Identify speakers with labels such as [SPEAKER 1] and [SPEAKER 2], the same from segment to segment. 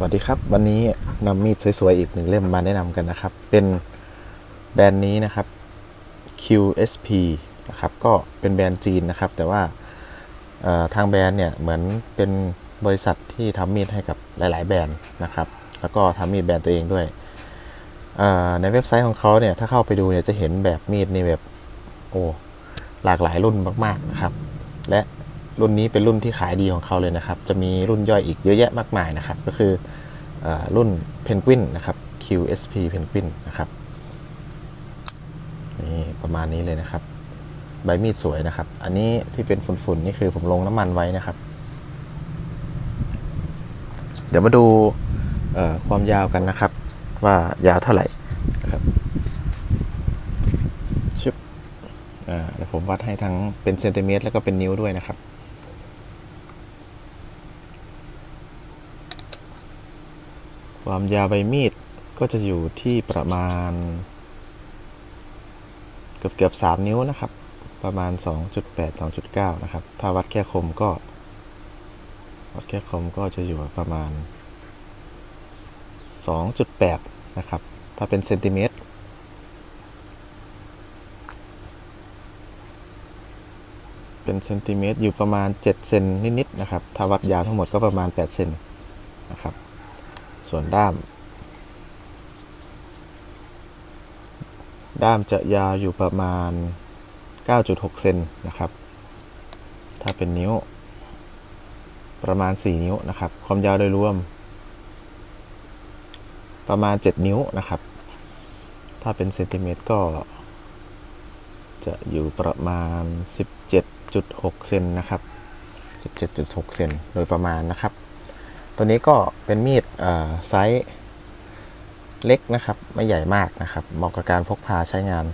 [SPEAKER 1] วัสดีครับ วันนี้นำมีดสวยๆ อีกหนึ่งเล่มมาแนะนำกันนะครับ เป็นแบรนด์นี้นะครับ QSP นะครับก็เป็นแบรนด์จีนนะครับ แต่ว่าทางแบรนด์เนี่ยเหมือนเป็นบริษัทที่ทำมีดให้กับหลาย ๆ แบรนด์นะครับ แล้วก็ทำมีดแบรนด์ตัวเองด้วย ในเว็บไซต์ของเขาเนี่ยถ้าเข้าไปดูเนี่ยจะเห็นแบบมีดในแบบโอ้หลากหลายรุ่นมากๆนะครับ และ รุ่นนี้เป็นรุ่นที่ขายดีของเขาเลยนะครับ จะมีรุ่นย่อยอีกเยอะแยะมากมายนะครับ ก็คืออรุ่น Penguin นะครับ QSP Penguin นะครับนี่ประมาณนี้เลยนะครับ ใบมีดสวยนะครับ อันนี้ที่เป็นฝุ่นๆนี่คือผมลงน้ำมันไว้นะครับ เดี๋ยวมาดูความยาวกันนะครับ ว่ายาวเท่าไหร่นะครับชึบอ่าเดี๋ยวผมวัดให้ทั้งเป็นเซนติเมตรแล้วก็เป็นนิ้วด้วยนะครับ ความยาวใบมีดก็จะอยู่ที่ประมาณ เกือบเกือบสามนิ้วนะครับ ประมาณ 2.8 2.9 นะครับ ถ้าวัดแค่คมก็ วัดแค่คมก็จะอยู่ประมาณ 2.8 นะครับ ถ้าเป็นเซนติเมตรเป็นเซนติเมตรอยู่ประมาณ7เซนนิดๆนะครับ ถ้าวัดยาวทั้งหมดก็ประมาณ8เซนนะครับ ส่วนด้าม ด้ามจะยาวอยู่ประมาณ 9.6 เซนนะครับ ถ้าเป็นนิ้ว ประมาณ 4 นิ้วนะครับ ความยาวโดยรวม ประมาณ 7 นิ้วนะครับ ถ้าเป็นเซนติเมตรก็จะอยู่ประมาณ 17.6 เซนนะครับ 17.6 เซนโดยประมาณนะครับ ตัวนี้ก็เป็นมีดไซส์เล็กนะครับ ไม่ใหญ่มากนะครับเหมาะกับการพกพาใช้งาน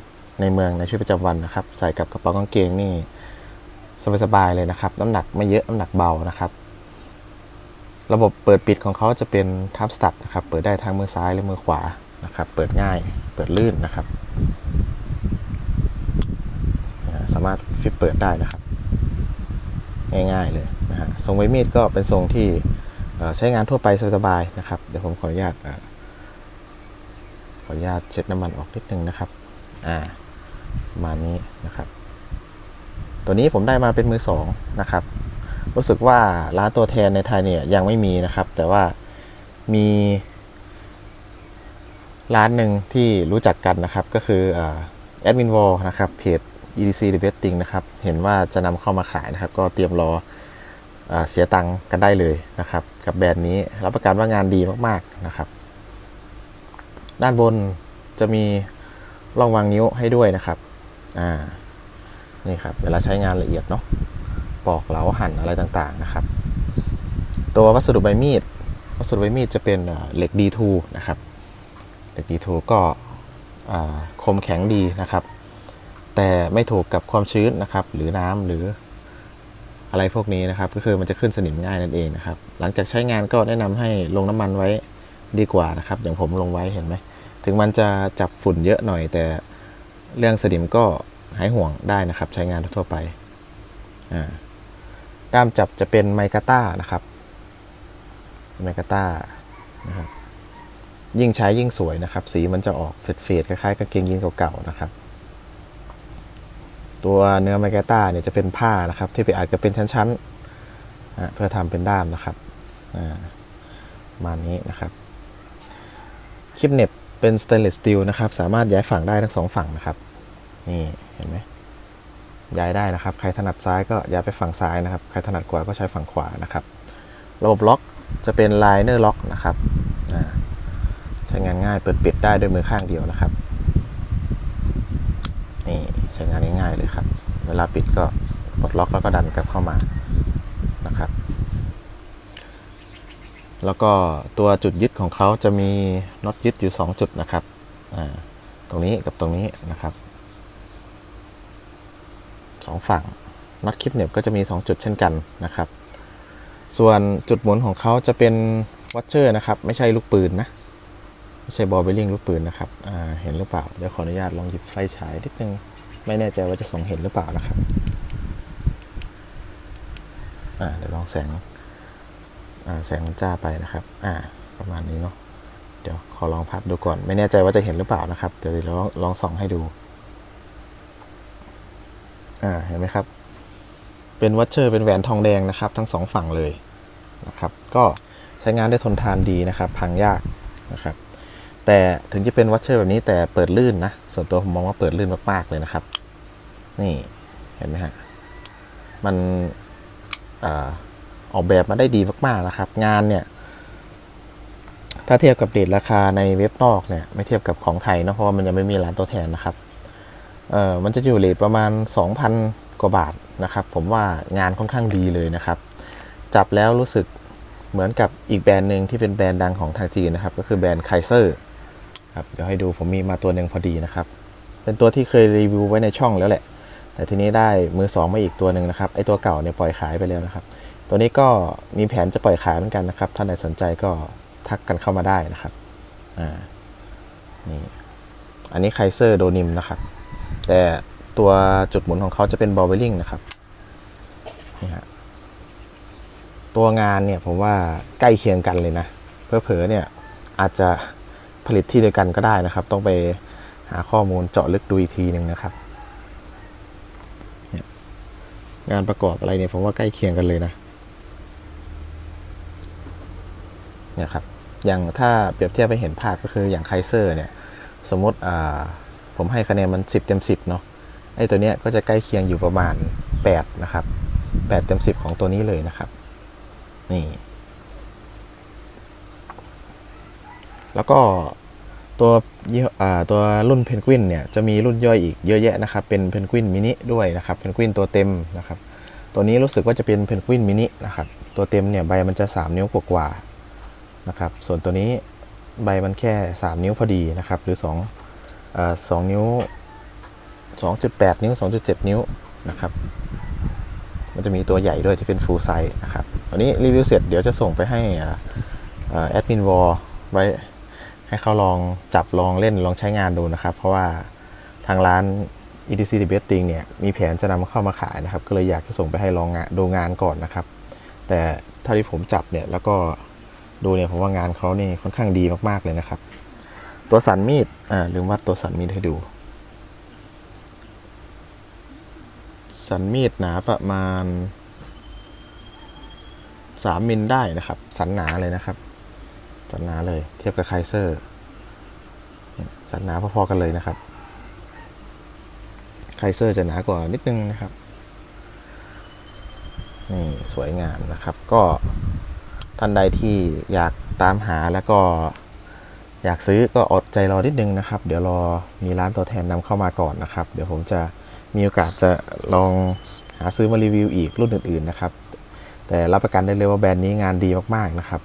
[SPEAKER 1] ในเมืองในชีวิตประจำวันนะครับ ใส่กับกระเป๋ากางเกงนี่สบายๆเลยนะครับ น้ำหนักไม่เยอะน้ำหนักเบานะครับ ระบบเปิดปิดของเขาจะเป็นทับสตัดนะครับ เปิดได้ทั้งมือซ้ายและมือขวานะครับ เปิดง่าย เปิดลื่นนะครับ สามารถฟิปเปิดได้นะครับ ง่ายๆเลยนะฮะทรงใบมีดก็เป็นทรงที่ ใช้งานทั่วไปสบายๆนะครับ เดี๋ยวผมขออนุญาตขออนุญาตเช็ดน้ำมันออกนิดนึงนะครับอ่าประมาณนี้นะครับ ตัวนี้ผมได้มาเป็นมือสองนะครับ รู้สึกว่าร้านตัวแทนในไทยเนี่ยยังไม่มีนะครับ แต่ว่ามีร้านหนึ่งที่รู้จักกันนะครับก็คือแอดมินวอลนะครับเพจ EDC The Betting นะครับ เห็นว่าจะนำเข้ามาขายนะครับ ก็เตรียมรอ เสียตังค์กันได้เลยนะครับ กับแบรนด์นี้รับประกันว่างานดีมากๆนะครับ ด้านบนจะมีร่องวางนิ้วให้ด้วยนะครับอ่านี่ครับเวลาใช้งานละเอียดเนาะปอกเหลาหั่นอะไรต่างๆนะครับ ตัววัสดุใบมีด วัสดุใบมีดจะเป็นเหล็ก D2 นะครับเหล็ก D2 ก็คมแข็งดีนะครับ แต่ไม่ถูกกับความชื้นนะครับ หรือน้ำหรือ อะไรพวกนี้นะครับ ก็คือมันจะขึ้นสนิมง่ายนั่นเองนะครับ หลังจากใช้งานก็แนะนำให้ลงน้ำมันไว้ดีกว่านะครับ อย่างผมลงไว้เห็นไหม ถึงมันจะจับฝุ่นเยอะหน่อย แต่เรื่องสนิมก็หายห่วงได้นะครับ ใช้งานทั่วไป ด้ามจับจะเป็นไมกาต้านะครับไมกาต้านะครับยิ่งใช้ยิ่งสวยนะครับ สีมันจะออกเฟดๆคล้ายๆกางเกงยีนเก่าๆนะครับ ตัวเนื้อไมกาต้าเนี่ยจะเป็นผ้านะครับ ที่ไปอัดกันเป็นชั้นๆนะเพื่อทำเป็นด้ามนะครับอ่าประมานี้นะครับคลิปเน็บเป็นสเตนเลสสตีลนะครับ สามารถย้ายฝั่งได้ทั้งสองฝั่งนะครับ นี่เห็นไหมย้ายได้นะครับ ใครถนัดซ้ายก็ย้ายไปฝั่งซ้ายนะครับ ใครถนัดขวาก็ใช้ฝั่งขวานะครับ ระบบล็อกจะเป็นไลเนอร์ล็อกนะครับใช้งานง่ายเปิดปิดได้ด้วยมือข้างเดียวนะครับ นี่ใช้งานง่ายๆเลยครับ เว ลาปิดก็ปลดล็อกแล้วก็ดันกลับเข้ามานะครับ แล้วก็ตัวจุดยึดของเขาจะมีน็อตยึดอยู่ 2 จุดนะครับอ่าตรงนี้กับตรงนี้นะครับสองฝั่งน็อตคลิปเน็บก็จะมี 2 จุดเช่นกันนะครับ ส่วนจุดหมุนของเขาจะเป็นวัชเชอร์นะครับ ไม่ใช่ลูกปืนนะ ไม่ใช่บอลเบลลิงลูกปืนนะครับอ่าเห็นหรือเปล่า เดี๋ยวขออนุญาตลองหยิบไฟฉายนิดนึง ไม่แน่ใจว่าจะส่องเห็นหรือเปล่านะครับ อ่าเดี๋ยวลองแสง อ่าแสงจ้าไปนะครับ อ่า ประมาณนี้เนาะ เดี๋ยวขอลองพับดูก่อน ไม่แน่ใจว่าจะเห็นหรือเปล่านะครับ เดี๋ยวลองลองส่องให้ดู อ่า เห็นไหมครับ เป็นวัชเชอร์ เป็นแหวนทองแดงนะครับ ทั้งสองฝั่งเลยนะครับ ก็ใช้งานได้ทนทานดีนะครับ พังยากนะครับ แต่ถึงจะเป็นวัชเชอร์แบบนี้แต่เปิดลื่นนะ ส่วนตัวผมมองว่าเปิดลื่นมากๆเลยนะครับ นี่เห็นไหมฮะ มันอออกแบบมาได้ดีมากๆนะครับ งานเนี่ย ถ้าเทียบกับเดทราคาในเว็บนอกเนี่ย ไม่เทียบกับของไทยนะเพราะว่ามันยังไม่มีร้านตัวแทนนะครับ เอ่อมันจะอยู่เลทประมาณ 2,000 กว่าบาทนะครับ ผมว่างานค่อนข้างดีเลยนะครับ จับแล้วรู้สึกเหมือนกับอีกแบรนด์หนึ่งที่เป็นแบรนด์ดังของทางจีนนะครับ ก็คือแบรนด์ไคเซอร์ ครับเดี๋ยวให้ดูผมมีมาตัวหนึ่งพอดีนะครับ เป็นตัวที่เคยรีวิวไว้ในช่องแล้วแหละ แต่ทีนี้ได้มือสองมาอีกตัวหนึ่งนะครับไอตัวเก่าเนี่ยปล่อยขายไปแล้วนะครับ ตัวนี้ก็มีแผนจะปล่อยขายเหมือนกันนะครับท่านใดสนใจก็ทักกันเข้ามาได้นะครับอ่านี่อันนี้ไคเซอร์โดนิมนะครับ แต่ตัวจุดหมุนของเขาจะเป็นบอลเวลลิงนะครับนี่ฮะตัวงานเนี่ยผมว่าใกล้เคียงกันเลยนะเพอๆเนี่ยอาจจะ ผลิตที่เดียวกันก็ได้นะครับ ต้องไปหาข้อมูลเจาะลึกดูอีกทีหนึ่งนะครับ งานประกอบอะไรเนี่ยผมว่าใกล้เคียงกันเลยนะเนี่ยครับอย่างถ้าเปรียบเทียบไปเห็นภาพก็คืออย่างไคเซอร์เนี่ยสมมติผมให้คะแนนมัน 10 เต็ม 10เนาะไอ้ตัวเนี้ยก็จะใกล้เคียงอยู่ประมาณ 8 นะครับ 8 เต็ม 10 ของตัวนี้เลยนะครับ นี่ แล้วก็ ตัวยี่ห้อตัวรุ่นเพนกวินเนี่ยจะมีรุ่นย่อยอีกเยอะแยะนะครับ เป็นเพนกวินมินิด้วยนะครับเพนกวินตัวเต็มนะครับ ตัวนี้รู้สึกว่าจะเป็นเพนกวินมินินะครับ ตัวเต็มเนี่ยใบมันจะ 3 นิ้วกว่าๆนะครับ ส่วนตัวนี้ใบมันแค่ 3 นิ้วพอดีนะครับ หรือ2อ่า2นิ้ว 2.8 นิ้ว 2.7 นิ้วนะครับ มันจะมีตัวใหญ่ด้วยที่เป็น full size นะครับตอนนี้รีวิวเสร็จเดี๋ยวจะส่งไปให้อาอ่าแอดมินวอลไว้ ให้เขาลองจับลองเล่นลองใช้งานดูนะครับ เพราะว่าทางร้าน EDC t e s t i n g เนี่ยมีแผนจะนำเข้ามาขายนะครับ ก็เลยอยากจะส่งไปให้ลองงานดูงานก่อนนะครับ แต่เท่าที่ผมจับเนี่ยแล้วก็ดูเนี่ยผมว่างานเขานี่ค่อนข้างดีมากๆเลยนะครับ ตัวสันมีดอ่าลืมวัดตัวสันมีดให้ดู สันมีดหนาประมาณ3มิลได้นะครับ สันหนาเลยนะครับ สันหนาเลยเทียบกับไคเซอร์สันหนาพอๆกันเลยนะครับไคเซอร์จะหนากว่านิดนึงนะครับนี่สวยงามนะครับ ก็ท่านใดที่อยากตามหาแล้วก็อยากซื้อก็อดใจรอนิดนึงนะครับ เดี๋ยวรอมีร้านตัวแทนนำเข้ามาก่อนนะครับ เดี๋ยวผมจะมีโอกาสจะลองหาซื้อมารีวิวอีกรุ่นอื่นๆนะครับ แต่รับประกันได้เลยว่าแบรนด์นี้งานดีมากๆนะครับ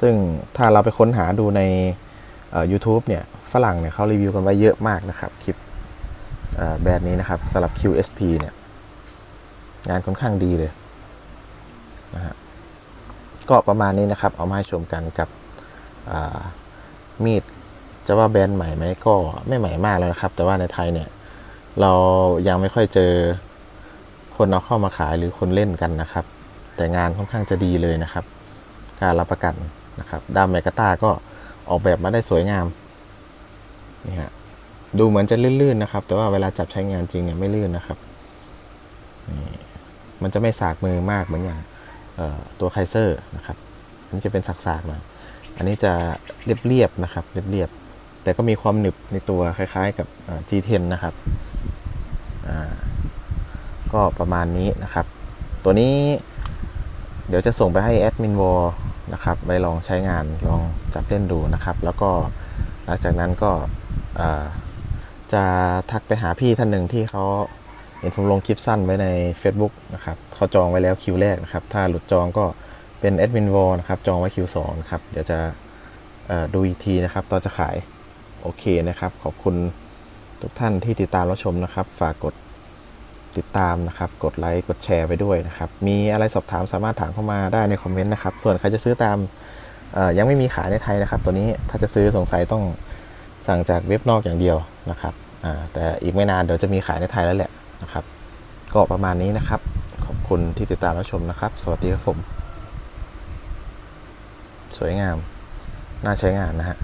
[SPEAKER 1] ซึ่งถ้าเราไปค้นหาดูใน YouTube เนี่ยฝรั่งเนี่ยเขารีวิวกันไว้เยอะมากนะครับ คลิปแบรนด์นี้นะครับสำหรับ QSP เนี่ย งานค่อนข้างดีเลยนะฮะก็ประมาณนี้นะครับ เอามาให้ชมกันกับมีดจะว่าแบรนด์ใหม่ไหมก็ไม่ใหม่มากแล้วนะครับ แต่ว่าในไทยเนี่ย เรายังไม่ค่อยเจอคนเอาเข้ามาขายหรือคนเล่นกันนะครับ แต่งานค่อนข้างจะดีเลยนะครับ การรับประกัน นะครับด้ามแมกกาตาก็ออกแบบมาได้สวยงามนี่ฮะดูเหมือนจะลื่นๆนะครับ แต่ว่าเวลาจับใช้งานจริงเนี่ยไม่ลื่นนะครับนี่มันจะไม่สากมือมากเหมือนอย่างตัวไคเซอร์นะครับมันจะเป็นสากๆหน่อยอันนี้จะเรียบๆนะครับเรียบๆแต่ก็มีความหนึบในตัวคล้ายๆกับ G10 นะครับอ่าก็ประมาณนี้นะครับ ตัวนี้เดี๋ยวจะส่งไปให้แอดมินวอล นะครับไปลองใช้งานลองจับเล่นดูนะครับ แล้วก็หลังจากนั้นก็จะทักไปหาพี่ท่านหนึ่งที่เขาเห็นผมลงคลิปสั้นไว้ใน Facebook นะครับเขาจองไว้แล้วคิวแรกนะครับ ถ้าหลุดจองก็เป็นแอดมินวอลนะครับจองไว้ Q2 นะครับ เดี๋ยวจะดูอีกทีนะครับตอนจะขาย โอเคนะครับ ขอบคุณทุกท่านที่ติดตามรับชมนะครับ ฝากกด ติดตามนะครับกดไลค์กดแชร์ไปด้วยนะครับมีอะไรสอบถามสามารถถามเข้ามาได้ในคอมเมนต์นะครับส่วนใครจะซื้อตามยังไม่มีขายในไทยนะครับ ตัวนี้ถ้าจะซื้อสงสัยต้องสั่งจากเว็บนอกอย่างเดียวนะครับแต่อีกไม่นานเดี๋ยวจะมีขายในไทยแล้วแหละนะครับ ก็ประมาณนี้นะครับ ขอบคุณที่ติดตามรับชมนะครับ สวัสดีครับผม สวยงาม น่าใช้งานนะฮะ